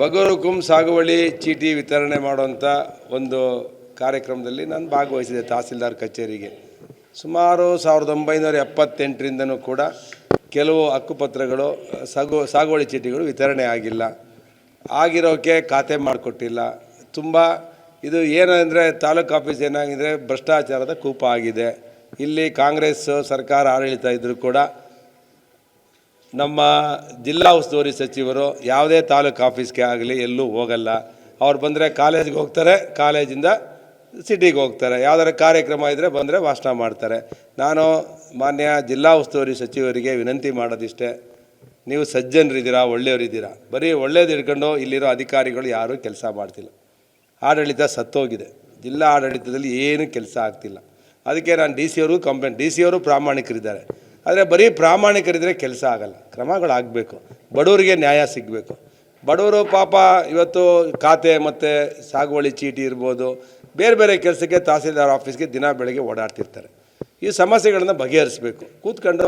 ಬಗರುಕುಂ ಸಾಗುವಳಿ ಚೀಟಿ ವಿತರಣೆ ಮಾಡುವಂಥ ಒಂದು ಕಾರ್ಯಕ್ರಮದಲ್ಲಿ ನಾನು ಭಾಗವಹಿಸಿದೆ ತಹಸೀಲ್ದಾರ್ ಕಚೇರಿಗೆ. ಸುಮಾರು ಸಾವಿರದ ಒಂಬೈನೂರ ಎಪ್ಪತ್ತೆಂಟರಿಂದನೂ ಕೂಡ ಕೆಲವು ಹಕ್ಕುಪತ್ರಗಳು, ಸಾಗು, ಸಾಗುವಳಿ ಚೀಟಿಗಳು ವಿತರಣೆ ಆಗಿಲ್ಲ. ಆಗಿರೋಕ್ಕೆ ಖಾತೆ ಮಾಡಿಕೊಟ್ಟಿಲ್ಲ. ತುಂಬ ಇದು ಏನಂದರೆ ತಾಲೂಕು ಆಫೀಸ್ ಏನಾಗಿದೆ, ಭ್ರಷ್ಟಾಚಾರದ ಕೂಪ ಆಗಿದೆ. ಇಲ್ಲಿ ಕಾಂಗ್ರೆಸ್ ಸರ್ಕಾರ ಆಡಳಿತ ಇದ್ದರೂ ಕೂಡ ನಮ್ಮ ಜಿಲ್ಲಾ ಉಸ್ತುವಾರಿ ಸಚಿವರು ಯಾವುದೇ ತಾಲೂಕು ಆಫೀಸ್ಗೆ ಆಗಲಿ ಎಲ್ಲೂ ಹೋಗಲ್ಲ. ಅವ್ರು ಬಂದರೆ ಕಾಲೇಜ್ಗೆ ಹೋಗ್ತಾರೆ, ಕಾಲೇಜಿಂದ ಸಿಟಿಗೆ ಹೋಗ್ತಾರೆ. ಯಾವ್ದಾರ ಕಾರ್ಯಕ್ರಮ ಇದ್ದರೆ ಬಂದರೆ ಭಾಷಣ ಮಾಡ್ತಾರೆ. ನಾನು ಮಾನ್ಯ ಜಿಲ್ಲಾ ಉಸ್ತುವಾರಿ ಸಚಿವರಿಗೆ ವಿನಂತಿ ಮಾಡೋದಿಷ್ಟೇ. ನೀವು ಸಜ್ಜನರಿದ್ದೀರಾ ಒಳ್ಳೆಯವರಿದ್ದೀರಾ ಬರೀ ಒಳ್ಳೇದು ಹಿಡ್ಕೊಂಡು ಇಲ್ಲಿರೋ ಅಧಿಕಾರಿಗಳು ಯಾರೂ ಕೆಲಸ ಮಾಡ್ತಿಲ್ಲ. ಆಡಳಿತ ಸತ್ತೋಗಿದೆ. ಜಿಲ್ಲಾ ಆಡಳಿತದಲ್ಲಿ ಏನೂ ಕೆಲಸ ಆಗ್ತಿಲ್ಲ. ಅದಕ್ಕೆ ನಾನು ಡಿ ಸಿ ಅವರು ಕಂಪ್ಲೇಂಟ್. ಡಿ ಸಿ ಅವರು ಪ್ರಾಮಾಣಿಕರಿದ್ದಾರೆ. ಆದರೆ ಬರೀ ಪ್ರಾಮಾಣಿಕರಿದ್ದರೆ ಕೆಲಸ ಆಗಲ್ಲ. ಕ್ರಮಗಳಾಗಬೇಕು. ಬಡವರಿಗೆ ನ್ಯಾಯ ಸಿಗಬೇಕು. ಬಡವರು ಪಾಪ ಇವತ್ತು ಖಾತೆ ಮತ್ತು ಸಾಗುವಳಿ ಚೀಟಿ ಇರ್ಬೋದು. ಬೇರೆ ಬೇರೆ ಕೆಲಸಕ್ಕೆ ತಹಸೀಲ್ದಾರ್ ಆಫೀಸ್ಗೆ ದಿನ ಬೆಳಗ್ಗೆ ಓಡಾಡ್ತಿರ್ತಾರೆ. ಈ ಸಮಸ್ಯೆಗಳನ್ನು ಬಗೆಹರಿಸಬೇಕು. ಕೂತ್ಕೊಂಡು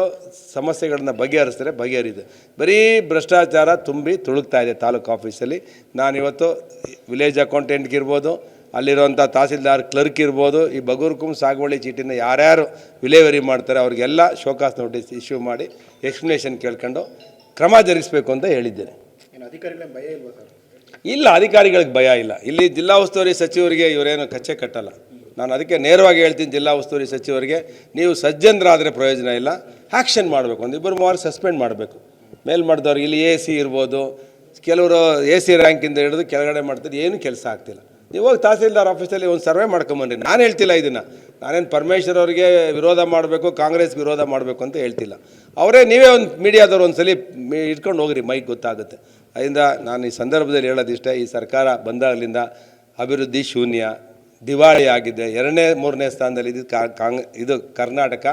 ಸಮಸ್ಯೆಗಳನ್ನ ಬಗೆಹರಿಸಿದ್ರೆ ಬಗೆಹರಿದೆ. ಬರೀ ಭ್ರಷ್ಟಾಚಾರ ತುಂಬಿ ತುಳುಕ್ತಾ ಇದೆ ತಾಲೂಕು ಆಫೀಸಲ್ಲಿ. ನಾನಿವತ್ತು ವಿಲೇಜ್ ಅಕೌಂಟೆಂಟ್ಗೆ ಇರ್ಬೋದು ಅಲ್ಲಿರುವಂಥ ತಹಸೀಲ್ದಾರ್ ಕ್ಲರ್ಕ್ ಇರ್ಬೋದು ಈ ಬಗೂರ್ಕುಂ ಸಾಗುವಳಿ ಚೀಟಿನ ಯಾರ್ಯಾರು ವಿಲೇವರಿ ಮಾಡ್ತಾರೆ ಅವ್ರಿಗೆಲ್ಲ ಶೋಕಾಸ್ ನೋಟಿಸ್ ಇಶ್ಯೂ ಮಾಡಿ ಎಕ್ಸ್ಪ್ಲನೇಷನ್ ಕೇಳ್ಕೊಂಡು ಕ್ರಮ ಜರುಗಿಸಬೇಕು ಅಂತ ಹೇಳಿದ್ದೇನೆ. ಇಲ್ಲ ಅಧಿಕಾರಿಗಳಿಗೆ ಭಯ ಇಲ್ಲ. ಇಲ್ಲಿ ಜಿಲ್ಲಾ ಉಸ್ತುವಾರಿ ಸಚಿವರಿಗೆ ಇವರೇನು ಕಚ್ಚೆ ಕಟ್ಟಲ್ಲ. ನಾನು ಅದಕ್ಕೆ ನೇರವಾಗಿ ಹೇಳ್ತೀನಿ ಜಿಲ್ಲಾ ಉಸ್ತುವಾರಿ ಸಚಿವರಿಗೆ ನೀವು ಸಜ್ಜನರಾದರೆ ಪ್ರಯೋಜನ ಇಲ್ಲ. ಆ್ಯಕ್ಷನ್ ಮಾಡಬೇಕು ಒಂದು ಇಬ್ಬರು ಮೂವರು ಸಸ್ಪೆಂಡ್ ಮಾಡಬೇಕು. ಮೇಲ್ಮಟ್ಟದವ್ರಿಗೆ ಇಲ್ಲಿ ಎ ಸಿ ಇರ್ಬೋದು ಕೆಲವರು ಎ ಸಿ ರ್ಯಾಂಕಿಂದ ಹಿಡಿದು ಕೆಳಗಡೆ ಮಾಡ್ತಾರೆ ಏನು ಕೆಲಸ ಆಗ್ತಿಲ್ಲ. ನೀವು ಹೋಗಿ ತಹಸೀಲ್ದಾರ್ ಆಫೀಸಲ್ಲಿ ಒಂದು ಸರ್ವೆ ಮಾಡ್ಕೊಂಬನ್ರಿ ನಾನು ಹೇಳ್ತಿಲ್ಲ ಇದನ್ನು. ನಾನೇನು ಪರಮೇಶ್ವರ್ ಅವರಿಗೆ ವಿರೋಧ ಮಾಡಬೇಕು, ಕಾಂಗ್ರೆಸ್ ವಿರೋಧ ಮಾಡಬೇಕು ಅಂತ ಹೇಳ್ತಿಲ್ಲ. ಅವರೇ ನೀವೇ ಒಂದು ಮೀಡಿಯಾದವ್ರು ಒಂದು ಸಲ ಇಟ್ಕೊಂಡು ಹೋಗ್ರಿ, ಮೈಕ್ ಗೊತ್ತಾಗುತ್ತೆ. ಅದರಿಂದ ನಾನು ಈ ಸಂದರ್ಭದಲ್ಲಿ ಹೇಳೋದಿಷ್ಟೇ ಈ ಸರ್ಕಾರ ಬಂದಾಗಲಿಂದ ಅಭಿವೃದ್ಧಿ ಶೂನ್ಯ, ದಿವಾಳಿ ಆಗಿದೆ. ಎರಡನೇ, ಮೂರನೇ ಸ್ಥಾನದಲ್ಲಿ ಇದು ಕಾಂಗ್ ಇದು ಕರ್ನಾಟಕ.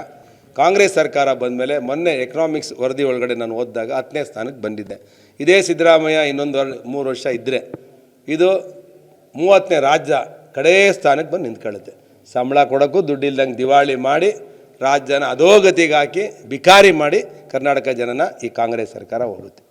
ಕಾಂಗ್ರೆಸ್ ಸರ್ಕಾರ ಬಂದ ಮೇಲೆ ಮೊನ್ನೆ ಎಕನಾಮಿಕ್ಸ್ ವರದಿ ಒಳಗಡೆ ನಾನು ಓದಿದಾಗ ಹತ್ತನೇ ಸ್ಥಾನಕ್ಕೆ ಬಂದಿದ್ದೆ. ಇದೇ ಸಿದ್ದರಾಮಯ್ಯ ಇನ್ನೊಂದು ಮೂರು ವರ್ಷ ಇದ್ದರೆ ಇದು ಮೂವತ್ತನೇ ರಾಜ್ಯ ಕಡೇ ಸ್ಥಾನಕ್ಕೆ ಬಂದು ನಿಂತ್ಕೊಳ್ಳುತ್ತೆ. ಸಂಬಳ ಕೊಡೋಕ್ಕೂ ದುಡ್ಡಿಲ್ದಂಗೆ ದಿವಾಳಿ ಮಾಡಿ, ರಾಜ್ಯನ ಅಧೋಗತಿಗೆ ಹಾಕಿ ಬಿಕಾರಿ ಮಾಡಿ ಕರ್ನಾಟಕ ಜನನ ಈ ಕಾಂಗ್ರೆಸ್ ಸರ್ಕಾರ ಹೋಗುತ್ತೆ